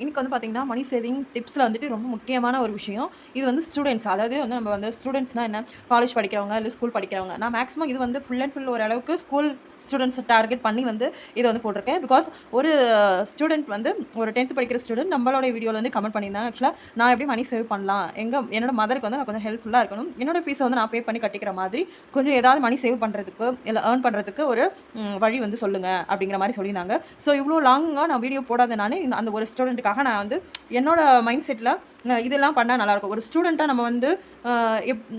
இன்னைக்கு வந்து பார்த்தீங்கன்னா மணி சேவிங் டிப்ஸில் வந்துட்டு ரொம்ப முக்கியமான ஒரு விஷயம். இது வந்து ஸ்டூடெண்ட்ஸ் அதாவது வந்து நம்ம வந்து ஸ்டூடெண்ட்ஸ்னால் என்ன? காலேஜ் படிக்கிறவங்க இல்லை ஸ்கூல் படிக்கிறவங்க. நான் மேக்ஸிமம் இது வந்து ஃபுல் அண்ட் ஃபுல் ஓரளவுக்கு ஸ்கூல் ஸ்டூடெண்ட்ஸை டார்கெட் பண்ணி வந்து இதை வந்து போட்டிருக்கேன். பிகாஸ் ஒரு ஸ்டூடெண்ட் வந்து ஒரு டென்த் படிக்கிற ஸ்டூடெண்ட் நம்மளோட வீடியோவில் வந்து கமெண்ட் பண்ணியிருந்தாங்க. ஆக்சுவலாக நான் எப்படி மணி சேவ் பண்ணலாம்? எங்கள் என்னோட மதருக்கு வந்து நான் கொஞ்சம் ஹெல்ப்ஃபுல்லாக இருக்கணும். என்னோட ஃபீஸை வந்து நான் பே பண்ணி கட்டிக்கிற மாதிரி கொஞ்சம் ஏதாவது மணி சேவ் பண்ணுறதுக்கு இல்லை ஏர்ன் பண்ணுறதுக்கு ஒரு வழி வந்து சொல்லுங்கள் அப்படிங்கிற மாதிரி சொல்லியிருந்தாங்க. ஸோ இவ்வளோ லாங்காக நான் வீடியோ போடாதனாலே அந்த ஒரு ஸ்டூடெண்ட்டுக்காக நான் வந்து என்னோட மைண்ட் செட்டில் இதெல்லாம் பண்ணால் நல்லாயிருக்கும். ஒரு ஸ்டூடெண்ட்டாக நம்ம வந்து எப்-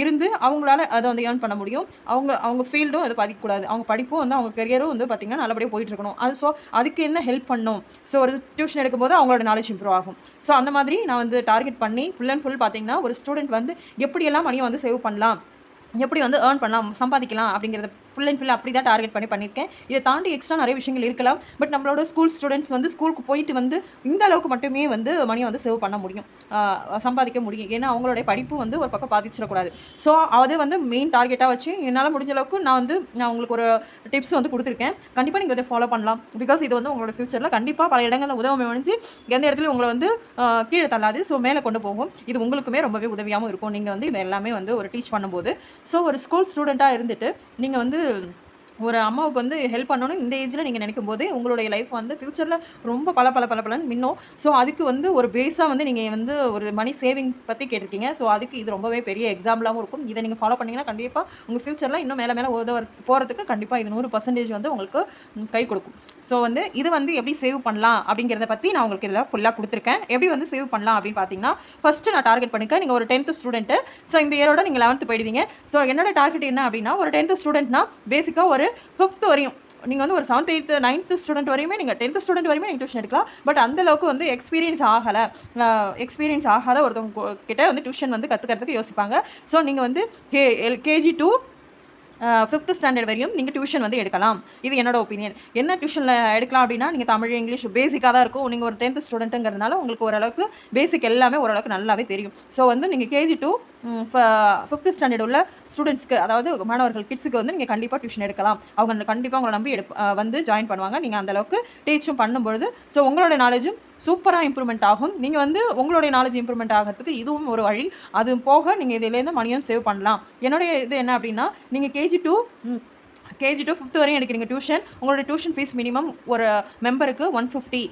இருந்து அவங்களால அதை வந்து ஏர்ன் பண்ண முடியும். அவங்க அவங்க ஃபீல்டும் அதை பாதிக்கக்கூடாது. அவங்க படிப்பும் வந்து அவங்க கெரியரும் வந்து பார்த்திங்கன்னா நல்லபடியாக போயிட்டு இருக்கணும் அது ஸோ அதுக்கு என்ன ஹெல்ப் பண்ணும்? ஸோ ஒரு டியூஷன் எடுக்கும்போது அவங்களோட நாலேஜ் இம்ப்ரூவ் ஆகும். ஸோ அந்த மாதிரி நான் வந்து டார்கெட் பண்ணி ஃபுல் அண்ட் ஃபுல் பார்த்திங்கன்னா ஒரு ஸ்டூடெண்ட் வந்து எப்படியெல்லாம் மணியை வந்து சேவ் பண்ணலாம்? எப்படி வந்து ஏர்ன் பண்ணலாம்? சம்பாதிக்கலாம் அப்படிங்கிறத ஃபுல் அண்ட் ஃபுல் அப்படி தான் டார்கெட் பண்ணி பண்ணியிருக்கேன். இதை தாண்டி எக்ஸ்ட்ரா நிறைய விஷயங்கள் இருக்கலாம். பட் நம்மளோட ஸ்கூல் ஸ்டூடெண்ட்ஸ் வந்து ஸ்கூலுக்கு போயிட்டு வந்து இந்த அளவுக்கு மட்டுமே வந்து மணியை வந்து சேவ் பண்ண முடியும். சம்பாதிக்க முடியும். ஏன்னா அவங்களுடைய படிப்பு வந்து ஒரு பக்கம் பாதிச்சிடக்கூடாது. ஸோ அது வந்து மெயின் டார்கெட்டாக வச்சு என்னால் முடிஞ்ச அளவுக்கு நான் வந்து நான் உங்களுக்கு ஒரு டிப்ஸ் வந்து கொடுத்துருக்கேன். கண்டிப்பாக நீங்கள் இதை ஃபாலோ பண்ணலாம். பிகாஸ் இது வந்து உங்களோட ஃபியூச்சரில் கண்டிப்பாக பல இடங்களில் உதவி முடிஞ்சு எந்த இடத்துலையும் உங்களை வந்து கீழே தள்ளாது. ஸோ மேலே கொண்டு போகும். இது உங்களுக்குமே ரொம்பவே உதவியாகவும் இருக்கும். நீங்கள் வந்து இது எல்லாமே வந்து ஒரு டீச் பண்ணும்போது. ஸோ ஒரு ஸ்கூல் ஸ்டூடெண்ட்டாக இருந்துட்டு நீங்கள் வந்து soon. ஒரு அம்மாவுக்கு வந்து ஹெல்ப் பண்ணணும். இந்த ஏஜில் நீங்கள் நினைக்கும் போது உங்களுடைய லைஃப் வந்து ஃப்யூச்சரில் ரொம்ப பல பல பல பலன்னு மின்னும். ஸோ அதுக்கு வந்து ஒரு பேஸாக வந்து நீங்கள் வந்து ஒரு மணி சேவிங் பற்றி கேட்டிருக்கீங்க. ஸோ அதுக்கு இது ரொம்பவே பெரிய எக்ஸாம்பிளாகவும் இருக்கும். இதை நீங்கள் ஃபாலோ பண்ணிங்கன்னா கண்டிப்பாக உங்கள் ஃப்யூச்சரில் இன்னும் மேலே மேலே உதவ போகிறதுக்கு கண்டிப்பாக இது நூறு பர்சன்டேஜ் வந்து உங்களுக்கு கை கொடுக்கும். ஸோ வந்து இது வந்து எப்படி சேவ் பண்ணலாம் அப்படிங்கிறத பற்றி நான் உங்களுக்கு இதில் ஃபுல்லாக கொடுத்துருக்கேன். எப்படி வந்து சேவ் பண்ணலாம் அப்படின்னு பார்த்தீங்கன்னா ஃபஸ்ட்டு நான் டார்கெட் பண்ணிக்க நீங்கள் ஒரு டென்த்து ஸ்டூடெண்ட்டு ஸோ இந்த இயரோட நீங்கள் லெவன்த்து போயிடுவீங்க. ஸோ என்னோட டார்கெட் என்ன அப்படின்னா ஒரு டென்த்து ஸ்டூடெண்ட்னா பேசிக்காக ஒரு ஃபிஃப்த் வரையும். நீங்கள் வந்து ஒரு செவன்த் எயித்து நைன்த்து ஸ்டூடெண்ட் வரையுமே நீங்கள் டென்த்து ஸ்டூடெண்ட் வரையுமே நீங்கள் டியூஷன் எடுக்கலாம். பட் அந்த அளவுக்கு வந்து எக்ஸ்பீரியன்ஸ் ஆகலை. எக்ஸ்பீரியன்ஸ் ஆகாத ஒருத்தவங்க கிட்டே கிட்ட வந்து டியூஷன் வந்து கற்றுக்கிறதுக்கு யோசிப்பாங்க. ஸோ நீங்கள் வந்து K L KG to fifth standard வரையும் நீங்கள் டியூஷன் வந்து எடுக்கலாம். இது என்னோட ஒப்பீனியன் என்ன டியூஷனில் எடுக்கலாம் அப்படின்னா நீங்கள் தமிழ் இங்கிலீஷ் பேசிக்காக தான் இருக்கும். நீங்கள் ஒரு டென்த் ஸ்டூடெண்ட்டுங்கிறதுனால உங்களுக்கு ஓரளவுக்கு பேசிக் எல்லாமே ஓரளவுக்கு நல்லாவே தெரியும். ஸோ வந்து நீங்கள் கேஜி டூ ஃபிஃப்த் ஸ்டாண்டர்ட் உள்ள ஸ்டூடெண்ட்ஸ்க்கு அதாவது மாணவர்கள் கிட்ஸுக்கு வந்து நீங்கள் கண்டிப்பாக டியூஷன் எடுக்கலாம். அவங்க கண்டிப்பாக உங்களை நம்பி எடுப் வந்து ஜாயின் பண்ணுவாங்க. நீங்கள் அந்தளவுக்கு டீச்சும் பண்ணும்பொழுது ஸோ உங்களோட நாலேஜும் சூப்பராக இம்ப்ரூவ்மெண்ட் ஆகும். நீங்கள் வந்து உங்களுடைய நாலேஜ் இம்ப்ரூவ்மெண்ட் ஆகிறதுக்கு இதுவும் ஒரு வழி. அது போக நீங்கள் இதுலேருந்து மணியும் சேவ் பண்ணலாம். என்னுடைய இது என்ன அப்படின்னா நீங்கள் KG to KG to fifth வரையும் எடுக்கிறீங்க டியூஷன் உங்களோட டியூஷன் ஃபீஸ் மினிமம் ஒரு மெம்பருக்கு ஒன் ஃபிஃப்டி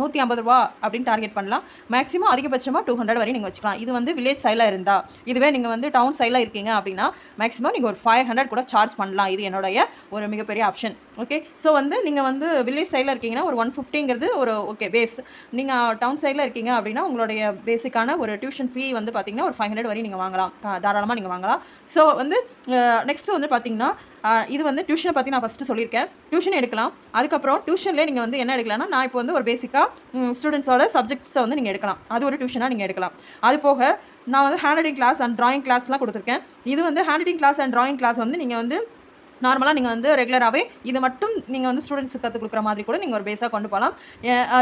நூற்றி ஐம்பது ரூபா அப்படின்னு டார்கெட் பண்ணலாம். மேக்ஸிமம் அதிகபட்சமாக டூ ஹண்ட்ரட் வரையும் நீங்கள் வச்சுக்கலாம். இது வந்து வில்லேஜ் சைடில் இருந்தா இதுவே நீங்கள் வந்து டவுன் சைடில் இருக்கீங்க அப்படின்னா மேக்ஸிமம் நீங்கள் ஒரு ஃபைவ் ஹண்ட்ரட் கூட சார்ஜ் பண்ணலாம். இது என்னுடைய ஒரு மிகப்பெரிய ஆப்ஷன் ஓகே ஸோ வந்து நீங்கள் வந்து வில்லேஜ் சைடில் இருக்கீங்கன்னா ஒரு ஒன் ஃபிஃப்டிங்கிறது ஒரு ஓகே பேஸ் நீங்கள் டவுன் சைடில் இருக்கீங்க அப்படின்னா உங்களுடைய பேசிக்கான ஒரு டியூஷன் ஃபீ வந்து பார்த்தீங்கன்னா ஒரு ஃபைவ் ஹண்ட்ரட் வரையும் நீங்கள் வாங்கலாம். தாராளமாக நீங்கள் வாங்கலாம். ஸோ வந்து நெக்ஸ்ட்டு வந்து பார்த்தீங்கன்னா இது வந்து டியூஷனை பற்றி நான் ஃபஸ்ட்டு சொல்லியிருக்கேன். டியூஷன் எடுக்கலாம். அதுக்கப்புறம் டியூஷன்லேயே நீங்கள் வந்து என்ன எடுக்கலாம்னா நான் இப்போ வந்து ஒரு பேசிக்காக ஸ்டூடெண்ட்ஸோட சப்ஜெக்ட்ஸை வந்து நீங்கள் எடுக்கலாம். அது ஒரு டியூஷனாக நீங்கள் எடுக்கலாம். அது போக நான் வந்து hand writing class and drawing கிளாஸ்லாம் கொடுத்துருக்கேன். இது வந்து handwriting class and drawing class வந்து நீங்கள் வந்து நார்மலாக நீங்கள் வந்து ரெகுலராகவே இது மட்டும் நீங்கள் வந்து ஸ்டூடெண்ட்ஸுக்கு கற்றுக் கொடுக்குற மாதிரி கூட நீங்கள் ஒரு பேஸாக கொண்டு போகலாம்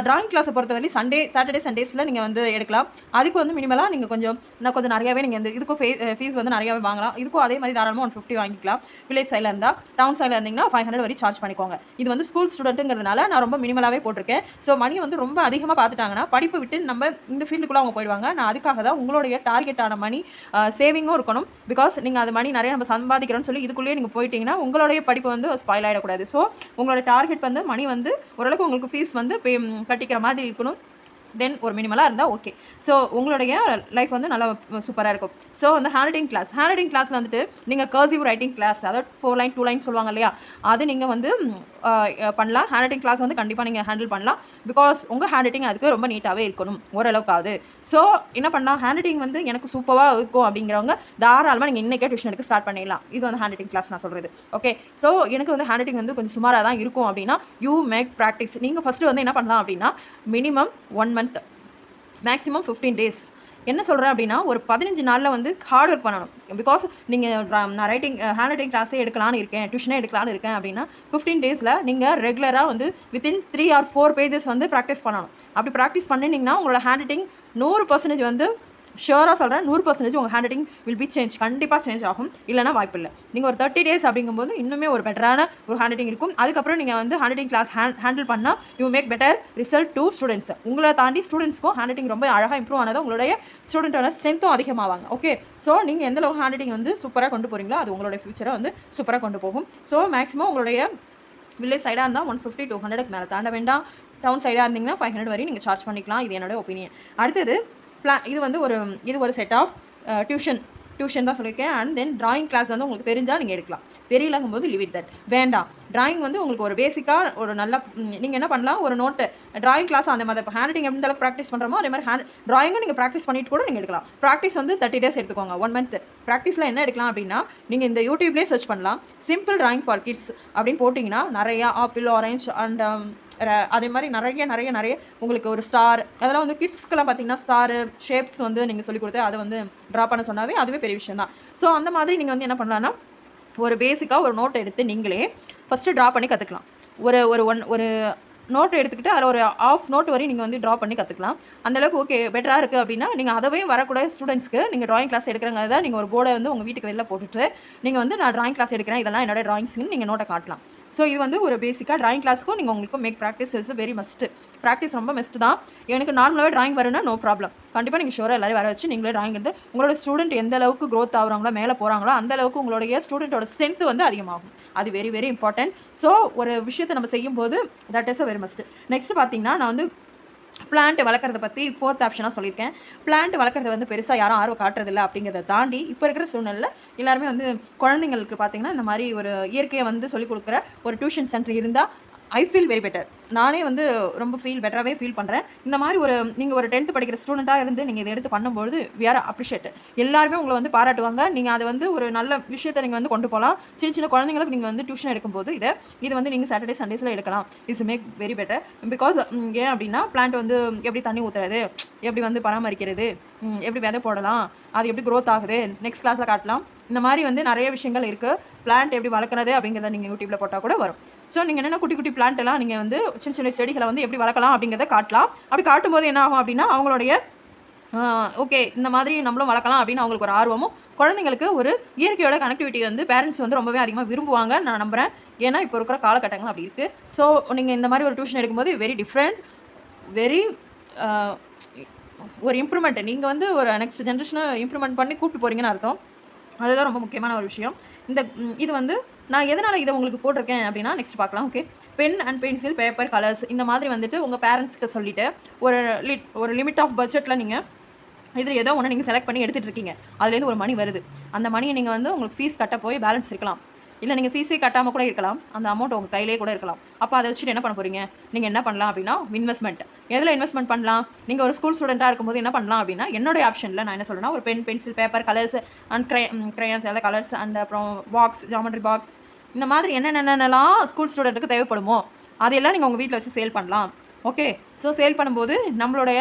ட்ராயிங் கிளாஸை பொறுத்தவரை சண்டே சாட்டர்டே சண்டேஸில் நீங்கள் வந்து எடுக்கலாம். அதுக்கு வந்து மினிமலாக நீங்கள் கொஞ்சம் இன்னும் கொஞ்சம் நிறையாவே நீங்கள் வந்து இதுக்கும் ஃபே ஃபீஸ் வந்து நிறையாவே வாங்கலாம். இதுக்கும் அதே மாதிரி தாராளமாக ஒன் ஃபிஃப்டி வாங்கிக்கலாம். வில்லேஜ் சைடில் இருந்தால் டவுன் சைடில் இருந்தீங்கன்னா ஃபைவ் ஹண்ட்ரட் வரை சார்ஜ் பண்ணிக்கோங்க. இது வந்து ஸ்கூல் ஸ்டூடெண்ட்டுங்கிறதுனால நான் ரொம்ப மினிமலாகவே போட்டிருக்கேன். ஸோ மணி வந்து ரொம்ப அதிகமாக பார்த்துட்டாங்கன்னா படிப்பு விட்டு நம்ம இந்த ஃபீல்டுக்குள்ளே அவங்க போயிடுவாங்க. நான் அதுக்காக தான் உங்களுடைய டார்கெட்டான மணி சேவிங்கும் இருக்கணும். பிகாஸ் நீங்கள் அது மணி நிறைய நம்ம சம்பாதிக்கிறோம்னு சொல்லி இதுக்குள்ளேயே நீங்கள் போயிட்டீங்கன்னா உங்களுடைய படிப்பு வந்து ஸ்பாயில் ஆகிடக்கூடாது ஸோ உங்களோட டார்கெட் வந்து மணி வந்து ஓரளவுக்கு உங்களுக்கு ஃபீஸ் வந்து கட்டிக்கிற மாதிரி இருக்கணும். தென் ஒரு மினிமலாக இருந்தால் ஓகே ஸோ உங்களுடைய லைஃப் வந்து நல்லா சூப்பராக இருக்கும். ஸோ அந்த hand writing class handwriting கிளாஸில் வந்துட்டு நீங்கள் கர்சிவ் ரைட்டிங் கிளாஸ் அதாவது ஃபோர் லைன் டூ லைன் சொல்லுவாங்க இல்லையா? அது நீங்கள் வந்து பண்ணலாம். ஹேண்ட் ரைட்டிங் கிளாஸ் வந்து கண்டிப்பாக நீங்கள் ஹேண்டில் பண்ணலாம். பிகாஸ் உங்கள் ஹேண்ட் ரைட்டிங் அதுக்கு ரொம்ப நீட்டாகவே இருக்கணும். ஓரளவுக்காவது. ஸோ என்ன பண்ணலாம்? ஹேண்ட் ரைட்டிங் வந்து எனக்கு சூப்பராக இருக்கும் அப்படிங்கிறவங்க தாராளமாக நீங்கள் இன்றைக்கே டியூஷன் எடுக்க ஸ்டார்ட் பண்ணிடலாம். இது வந்து ஹேண்ட் ரைட்டிங் கிளாஸ் நான் சொல்கிறது ஓகே ஸோ எனக்கு வந்து ஹேண்ட் ரைட்டிங் வந்து கொஞ்சம் சுமாராக தான் இருக்கும் அப்படின்னா யூ மேக் ப்ராக்டிஸ் நீங்கள் ஃபஸ்ட்டு வந்து என்ன பண்ணலாம் அப்படின்னா minimum one month maximum fifteen days என்ன சொல்கிறேன் அப்படின்னா ஒரு பதினஞ்சு நாளில் வந்து ஹார்ட் ஒர்க் பண்ணணும். பிகாஸ் நீங்கள் நான் ரைட்டிங் ஹேண்ட் ரைட்டிங் கிளாஸே எடுக்கலான்னு இருக்கேன் டியூஷனே எடுக்கலான்னு இருக்கேன் அப்படின்னா ஃபிஃப்டீன் டேஸில் நீங்கள் ரெகுலராக வந்து within three or four pages வந்து ப்ராக்டிஸ் பண்ணணும். அப்படி ப்ராக்டிஸ் பண்ணினீங்கன்னா உங்களோட ஹேண்ட் ரைட்டிங் நூறு பர்சன்டேஜ் வந்து ஷியோராக சொல்கிறேன் நூறு பர்சன்டேஜ் உங்கள் hand writing will be change கண்டிப்பாக சேஞ்ச் ஆகும். இல்லைனா வாய்ப்பு இல்லை. நீங்கள் ஒரு தேர்ட்டி டேஸ் அப்படிங்கும்போது இன்னுமே ஒரு பெட்டரான ஒரு ஹேண்ட் ரைட்டிங் இருக்கும். அதுக்கப்புறம் நீங்கள் வந்து hand writing class hand handle பண்ணால் you make better result to students உங்களை தாண்டி ஸ்டூடெண்ட்ஸ்க்கும் ஹேண்ட் ரைட்டிங் ரொம்ப அழகாக இம்ப்ரூவ் ஆனது உங்களுடைய ஸ்டூடெண்ட்டோட ஸ்ட்ரென்த்தும் அதிகமாவாங்க. ஓகே ஸோ நீங்கள் எந்த அளவுக்கு ஹேண்ட் ரைட்டிங் வந்து சூப்பராக கொண்டு போகிறீங்களோ அது உங்களுடைய ஃபியூச்சரை வந்து சூப்பராக கொண்டு போகும். ஸோ மேக்ஸிமம் உங்களுடைய வில்லேஜ் சைடாக இருந்தால் ஒன் ஃபிஃப்டி டூ ஹண்ட்ரடுக்கு மேலே. தாண்ட வேண்டாம். டவுன் சைடாக இருந்தீங்கன்னா ஃபைவ் ஹண்ட்ரட் வரையும் நீங்கள் சார்ஜ் பண்ணிக்கலாம். இது என்னோட ஒப்பீனியன் அடுத்தது பிளா இது வந்து ஒரு இது ஒரு செட் ஆஃப் டியூஷன் டியூஷன் தான் சொல்லியிருக்கேன். அண்ட் தென் ட்ராயிங் கிளாஸ் வந்து உங்களுக்கு தெரிஞ்சால் நீங்கள் எடுக்கலாம். தெரியலங்கும் போது லிவிட் தட் வேண்டாம். ட்ராயிங் வந்து உங்களுக்கு ஒரு பேசிக்காக ஒரு நல்ல நீங்கள் என்ன பண்ணலாம்? ஒரு நோட்டு ட்ராயிங் கிளாஸ் அந்த மாதிரி இப்போ ஹேண்ட் ரைட்டிங் எந்த அளவுக்கு ப்ராக்டிஸ் பண்ணுறோமோ அதே மாதிரி ஹேண்ட் ட்ராயிங்கும் நீங்கள் ப்ராக்டிஸ் பண்ணிட்டு கூட நீங்கள் எடுக்கலாம். ப்ராக்டிஸ் வந்து தேர்ட்டி டேஸ் எடுத்துக்கோங்க ஒன் மந்த் ப்ராக்டிஸில் என்ன எடுக்கலாம் அப்படின்னா நீங்கள் இந்த யூடியூப்லேயே சர்ச் பண்ணலாம். சிம்பிள் ட்ராயிங் ஃபார் கிட்ஸ் அப்படின்னு போட்டிங்கன்னா நிறையா ஆப்பிள் ஆரஞ்ச் அண்ட் அதே மாதிரி நிறைய நிறைய நிறைய உங்களுக்கு ஒரு ஸ்டார் அதெல்லாம் வந்து கிட்ஸ்க்கெல்லாம் பார்த்தீங்கன்னா ஸ்டாரு ஷேப்ஸ் வந்து நீங்கள் சொல்லி கொடுத்து அதை வந்து ட்ரா பண்ண சொன்னாவே அதுவே பெரிய விஷயம் தான் ஸோ அந்த மாதிரி நீங்கள் வந்து என்ன பண்ணலான்னா ஒரு பேசிக்காக ஒரு நோட் எடுத்து நீங்களே ஃபஸ்ட்டு ட்ரா பண்ணி கற்றுக்கலாம் ஒரு ஒரு ஒன் ஒரு நோட் எடுத்துக்கிட்டு அதில் ஒரு ஆஃப் நோட் வரையும் நீங்கள் வந்து ட்ரா பண்ணி கற்றுக்கலாம் அந்தளவுக்கு ஓகே பெட்டராக இருக்குது அப்படின்னா நீங்கள் அதவே வரக்கூடிய ஸ்டூடெண்ட்ஸ்க்கு நீங்கள் ட்ராயிங் கிளாஸ் எடுக்கிறாங்க தான் நீங்கள் ஒரு போர்டை வந்து உங்கள் வீட்டுக்கு வெளில போட்டுட்டு நீங்கள் வந்து நான் ட்ராயிங் கிளாஸ் எடுக்கிறேன் இதெல்லாம் என்னோட ட்ராயிங்ஸ்னு நீங்கள் நோட்டை காட்டலாம். ஸோ இது வந்து ஒரு பேசிக்காக ட்ராயிங் கிளாஸ்க்கும் நீங்கள் உங்களுக்கு make practice is very must practice ரொம்ப மஸ்ட் தான். எனக்கு நார்மலாகவே ட்ராயிங் வரும்னா நோ ப்ராப்ளம் கண்டிப்பாக நீங்கள் ஷோராக எல்லாரும் வர வச்சு நீங்களே ட்ராயிங் எடுத்து உங்களோட ஸ்டூடெண்ட் எந்த அளவுக்கு க்ரோத் ஆகுறாங்களோ மேலே போகிறாங்களோ அந்த அளவுக்கு உங்களுடைய ஸ்டூடெண்ட்டோட ஸ்ட்ரென்த் வந்து அதிகமாகும். அது வெரி வெரி இம்பார்ட்டன்ட் ஸோ ஒரு விஷயத்தை நம்ம செய்யும்போது that is a very must next பார்த்தீங்கன்னா நான் வந்து பிளான்ட் வளர்க்குறத பற்றி ஃபோர்த் ஆப்ஷனாக சொல்லியிருக்கேன். பிளான்ட் வளர்க்குறது வந்து பெருசாக யாரும் ஆர்வம் காட்டுறதில்ல அப்படிங்கிறத தாண்டி இப்போ இருக்கிற சூழ்நிலையில் எல்லாருமே வந்து குழந்தைங்களுக்கு பார்த்தீங்கன்னா இந்த மாதிரி ஒரு இயற்கையை வந்து சொல்லிக் கொடுக்குற ஒரு டியூஷன் சென்டர் இருந்தால் ஐ ஃபீல் வெரி பெட்டர் நானே வந்து ரொம்ப ஃபீல் பெட்டராகவே ஃபீல் பண்ணுறேன் இந்த மாதிரி ஒரு நீங்கள் ஒரு டென்த்து படிக்கிற ஸ்டூடெண்ட்டாக இருந்து நீங்கள் இதை எடுத்து பண்ணும்போது வி ஆர் அப்ரிஷியேட் எல்லாருமே உங்களை வந்து பாராட்டுவாங்க. நீங்கள் அதை வந்து ஒரு நல்ல விஷயத்தை நீங்கள் வந்து கொண்டு போகலாம் சின்ன சின்ன குழந்தைங்களுக்கு நீங்கள் வந்து டியூஷன் எடுக்கும்போது இதை இது வந்து நீங்கள் சாட்டர்டே சண்டேஸில் எடுக்கலாம். Is make very better because ஏன் அப்படின்னா பிளான்ட் வந்து எப்படி தண்ணி ஊற்றுறது எப்படி வந்து பராமரிக்கிறது? எப்படி விதை போடலாம்? அது எப்படி க்ரோத் ஆகுது? நெக்ஸ்ட் கிளாஸில் காட்டலாம். இந்த மாதிரி வந்து நிறைய விஷயங்கள் இருக்குது பிளான்ட் எப்படி வளர்க்குறது அப்படிங்கிறத நீங்கள் யூடியூப்பில் போட்டால் கூட வரும். ஸோ நீங்கள் என்னென்ன குட்டி குட்டி பிளான்ட் எல்லாம் நீங்கள் வந்து சின்ன சின்ன செடிகளை வந்து எப்படி வளர்க்கலாம் அப்படிங்கிறத காட்டலாம். அப்படி காட்டும்போது என்ன ஆகும் அப்படின்னா அவங்களுடைய ஓகே இந்த மாதிரி நம்மளும் வளர்க்கலாம் அப்படின்னு அவங்களுக்கு ஒரு ஆர்வமும் குழந்தைங்களுக்கு ஒரு இயற்கையோட கனெக்டிவிட்டி வந்து பேரண்ட்ஸ் வந்து ரொம்பவே அதிகமாக விரும்புவாங்க. நான் நம்புகிறேன் ஏன்னா இப்போ இருக்கிற காலகட்டங்கள் அப்படி இருக்குது ஸோ நீங்கள் இந்த மாதிரி ஒரு டியூஷன் எடுக்கும்போது வெரி டிஃப்ரெண்ட் வெரி ஒரு இம்ப்ரூவ்மெண்ட் நீங்கள் வந்து ஒரு நெக்ஸ்ட் ஜென்ரேஷனை இம்ப்ரூவ்மெண்ட் பண்ணி கூப்பிட்டு போகிறீங்கன்னு அர்த்தம். அதுதான் ரொம்ப முக்கியமான ஒரு விஷயம். இந்த இது வந்து நான் எதனால் இதை உங்களுக்கு போட்டிருக்கேன் அப்படின்னா நெக்ஸ்ட் பார்க்கலாம் okay pen and pencil paper colours இந்த மாதிரி வந்துட்டு உங்கள் பேரண்ட்ஸ்க்கு சொல்லிட்டு ஒரு லிட் ஒரு லிமிட் ஆஃப் பட்ஜெட்டில் நீங்கள் இதில் ஏதோ ஒன்று நீங்கள் செலக்ட் பண்ணி எடுத்துகிட்டு இருக்கீங்க. அதுலேருந்து ஒரு மணி வருது. அந்த மணியை நீங்கள் வந்து உங்களுக்கு ஃபீஸ் கட்ட போய் பேலன்ஸ் இருக்கலாம். இல்லை நீங்கள் ஃபீஸே கட்டாமல் கூட இருக்கலாம். அந்த அமௌண்ட் உங்கள் கையிலே கூட இருக்கலாம். அப்போ அதை வச்சுட்டு என்ன பண்ண போகிறீங்க நீங்கள் என்ன பண்ணலாம் அப்படின்னா இன்வெஸ்ட்மெண்ட் எதில் இன்வெஸ்ட்மெண்ட் பண்ணலாம்? நீங்கள் ஒரு ஸ்கூல் ஸ்டூடெண்ட்டாக இருக்கும்போது என்ன பண்ணலாம் அப்படின்னா என்னுடைய ஆப்ஷனில் நான் என்ன சொல்கிறேன்னா ஒரு pen pencil paper colours and cray crayons எதாவது கலர்ஸ் அண்ட் அப்புறம் பாக்ஸ் ஜாமெட்ரி பாக்ஸ் இந்த மாதிரி என்னென்னலாம் ஸ்கூல் ஸ்டூடெண்ட்டுக்கு தேவைப்படுமோ அதையெல்லாம் நீங்கள் உங்கள் வீட்டில் வச்சு சேல் பண்ணலாம். ஓகே ஸோ சேல் பண்ணும்போது நம்மளுடைய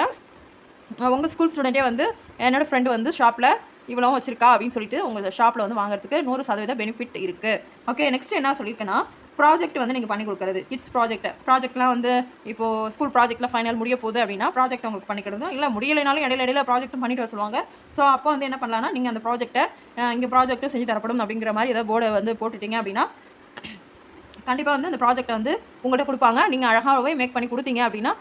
உங்கள் ஸ்கூல் ஸ்டூடெண்ட்டே வந்து என்னோடய ஃப்ரெண்டு வந்து ஷாப்பில் இவ்வளோ வச்சிருக்கா அப்படின்னு சொல்லிட்டு உங்கள் ஷாப்பில் வந்து வாங்குறதுக்கு நூறு சதவீத பெனிஃபிட் இருக்குது ஓகே நெக்ஸ்ட் என்ன சொல்லியிருக்கேன்னா ப்ராஜெக்ட் வந்து நீங்கள் பண்ணி கொடுக்குறது. கிட்ஸ் ப்ராஜெக்ட் ப்ராஜெக்ட்லாம் வந்து இப்போது ஸ்கூல் ப்ராஜெக்ட்டில் ஃபைனல் முடிய போகுது அப்படின்னா ப்ராஜெக்ட் உங்களுக்கு பண்ணி கொடுங்க இல்லை முடியலைனாலும் இடையில இடையில ப்ராஜெக்ட்டும் பண்ணிட்டு வர சொல்லுவாங்க. ஸோ அப்போ வந்து என்ன பண்ணலாம்னா நீங்கள் அந்த ப்ராஜெக்ட்டை இங்கே ப்ராஜெக்ட்டும் செஞ்சு தரப்படும் அப்படிங்கிற மாதிரி ஏதாவது போர்டை வந்து போட்டுட்டீங்க அப்படின்னா கண்டிப்பாக வந்து அந்த ப்ராஜெக்ட்டை வந்து உங்கள்கிட்ட கொடுப்பாங்க. நீங்கள் அழகாகவே மேக் பண்ணி கொடுத்தீங்க அப்படின்னா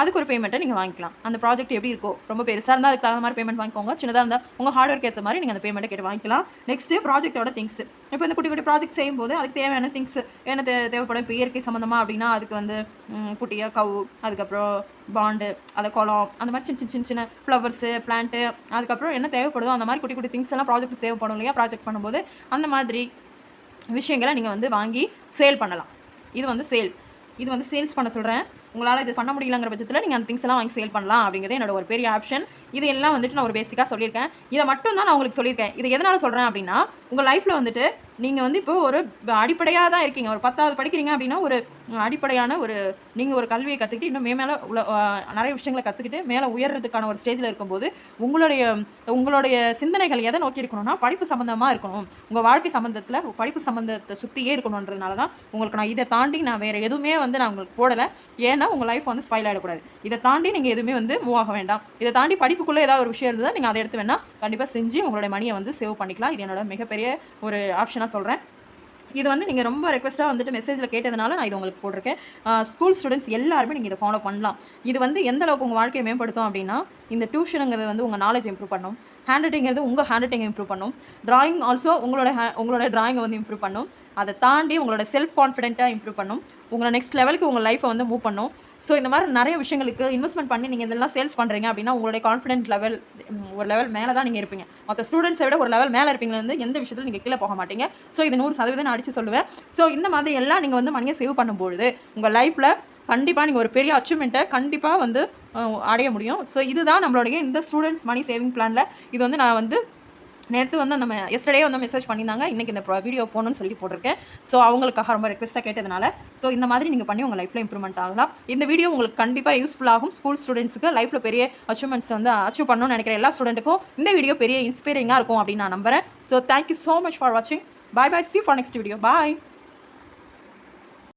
அதுக்கு ஒரு பேமெண்ட்டை நீங்கள் வாங்கிக்கலாம். அந்த ப்ராஜெக்ட் எப்படி இருக்கோ ரொம்ப பெருசாக இருந்தால் அதுக்கு தகுந்த மாதிரி பேமெண்ட் வாங்கிக்கோங்க. சின்னதாக இருந்தால் உங்கள் ஹார்ட் ஒர்க் ஏற்ற மாதிரி நீங்கள் அந்த பேமெண்ட்டை கேட்டு வாங்கிக்கலாம். நெக்ஸ்ட்டு ப்ராஜெக்ட்டோட திங்ஸ் இப்போ இந்த குட்டி குட்டி ப்ராஜெக்ட் செய்யும்போது அதுக்கு தேவையான திங்ஸ் என்ன தே தேவைப்படும்? இப்போ இயற்கை சம்மந்தமாக அப்படின்னா அதுக்கு வந்து குட்டியாக கவு அதுக்கப்புறம் பாண்டு அதை குளம் அந்த மாதிரி சின்ன சின்ன சின்ன சின்ன ஃப்ளவர்ஸு பிளான்ட்டு அதுக்கப்புறம் என்ன தேவைப்படுதோ அந்த மாதிரி குட்டி குட்டி திங்ஸ் எல்லாம் ப்ராஜெக்ட் தேவைப்படும் இல்லையா? ப்ராஜெக்ட் பண்ணும்போது அந்த மாதிரி விஷயங்களை நீங்கள் வந்து வாங்கி சேல் பண்ணலாம். இது வந்து சேல் இது வந்து சேல்ஸ் பண்ண சொல்கிறேன் உங்களால் இது பண்ண முடியலங்கிற பட்சத்தில் நீங்கள் அந்த திங்ஸ் எல்லாம் வாங்கி சேல் பண்ணலாம் அப்படிங்கிறது என்னோட ஒரு பெரிய ஆப்ஷன் இது எல்லாம் வந்துட்டு நான் ஒரு பேசிக்காக சொல்லியிருக்கேன். இதை மட்டும் தான் நான் உங்களுக்கு சொல்லியிருக்கேன். இதை எதனால் சொல்கிறேன் அப்படின்னா உங்கள் லைஃப்பில் வந்துட்டு நீங்கள் வந்து இப்போ ஒரு அடிப்படையாக தான் இருக்கீங்க. ஒரு பத்தாவது படிக்கிறீங்க அப்படின்னா ஒரு அடிப்படையான ஒரு நீங்கள் ஒரு கல்வியை கற்றுக்கிட்டு இன்னும் மே மேலே உள்ள நிறைய விஷயங்களை கற்றுக்கிட்டு மேலே உயர்றதுக்கான ஒரு ஸ்டேஜில் இருக்கும்போது உங்களுடைய உங்களுடைய சிந்தனைகள் எதை நோக்கி இருக்கணும்னா படிப்பு சம்மந்தமாக இருக்கணும். உங்கள் வாழ்க்கை சம்மந்தத்தில் படிப்பு சம்மந்தத்தை சுற்றியே இருக்கணுன்றதுனால தான் உங்களுக்கு நான் இதை தாண்டி நான் வேறு எதுவுமே வந்து நான் உங்களுக்கு போடலை. ஏன்னா உங்கள் லைஃப் வந்து ஸ்பாயில் ஆகிடக்கூடாது இதை தாண்டி நீங்கள் எதுவுமே வந்து மூவ் ஆக வேண்டாம். இதை தாண்டி படிப்புக்குள்ளே ஏதாவது ஒரு விஷயம் இருந்தால் நீங்கள் அதை எடுத்து வேணால் கண்டிப்பாக செஞ்சு உங்களுடைய மணியை வந்து சேவ் பண்ணிக்கலாம். இது என்னோட மிகப்பெரிய ஒரு ஆப்ஷனாக சொல்கிறேன் இது வந்து நீங்கள் ரொம்ப ரெக்வஸ்ட்டாக வந்துட்டு மெசேஜில் கேட்டதுனால நான் இது உங்களுக்கு போட்டிருக்கேன். ஸ்கூல் ஸ்டூடெண்ட்ஸ் எல்லாருமே நீங்கள் இதை ஃபாலோ பண்ணலாம். இது வந்து எந்த அளவுக்கு உங்கள் வாழ்க்கையை மேம்படுத்தும் அப்படின்னா இந்த டியூஷனுங்கிறது வந்து உங்கள் நாலேஜ் இம்ப்ரூவ் பண்ணும். ஹேண்ட் ரைட்டிங்கிறது உங்கள் ஹேண்ட் ரைட்டிங் இம்ப்ரூவ் பண்ணும். ட்ராயிங் ஆல்சோ உங்களோட உங்களோட டிராயிங்கை வந்து இம்ப்ரூவ் பண்ணும். அதை தாண்டி உங்களோட செல்ஃப் கான்ஃபிடென்ட்டாக இம்ப்ரூவ் பண்ணும். உங்களை நெக்ஸ்ட் லெவலுக்கு உங்கள் லைஃப்பை வந்து மூவ் பண்ணும். ஸோ இந்த மாதிரி நிறைய விஷயங்களுக்கு இன்வெஸ்ட்மெண்ட் பண்ணி நீங்கள் இதெல்லாம் சேல்ஸ் பண்ணுறீங்க அப்படின்னா உங்களுடைய கான்ஃபிடென்ட் லெவல் ஒரு லெவல் மேலே தான் நீங்கள் இருப்பீங்க மற்ற ஸ்டூடெண்ட்ஸை விட ஒரு லெவல் மேலே இருப்பீங்க வந்து எந்த விஷயத்தில் நீங்கள் கீழே போக மாட்டீங்க. ஸோ இது நூறு சதவீதம் நான் அடிச்சு சொல்லுவேன். ஸோ இந்த மாதிரி எல்லாம் நீங்கள் வந்து மணியை சேவ் பண்ணும்பொழுது உங்கள் லைஃப்பில் கண்டிப்பாக நீங்கள் ஒரு பெரிய அச்சீவ்மெண்ட்டை கண்டிப்பாக வந்து அடைய முடியும். ஸோ இதுதான் நம்மளுடைய இந்த ஸ்டூடெண்ட்ஸ் மணி சேவிங் பிளானில் இது வந்து நான் வந்து நேற்று வந்து நம்ம எஸ்டர்டே வந்து மெசேஜ் பண்ணியிருந்தாங்க. இன்றைக்கி இந்த வீடியோ போகணும்னு சொல்லி போட்டிருக்கேன். ஸோ அவங்களுக்காக ரொம்ப ரெக்வஸ்ட்டாக கேட்டதுனால ஸோ இந்த மாதிரி நீங்கள் பண்ணி உங்கள் லைஃப்பில் இம்ப்ரூவ்மெண்ட் ஆகலாம். இந்த வீடியோ உங்களுக்கு கண்டிப்பாக யூஸ்ஃபுல் ஆகும். ஸ்கூல் ஸ்டூடெண்ட்ஸுக்கு லைஃப்பில் பெரிய அச்சீவ்மெண்ட்ஸ் வந்து அச்சீவ் பண்ணணும்னு நினைக்கிற எல்லா ஸ்டூடெண்ட்டுக்கும் இந்த வீடியோ பெரிய இன்ஸ்பைரிங்காக இருக்கும் அப்படின்னு நான் நம்புறேன். So thank you so much for வாட்சிங் bye bye see for next video bye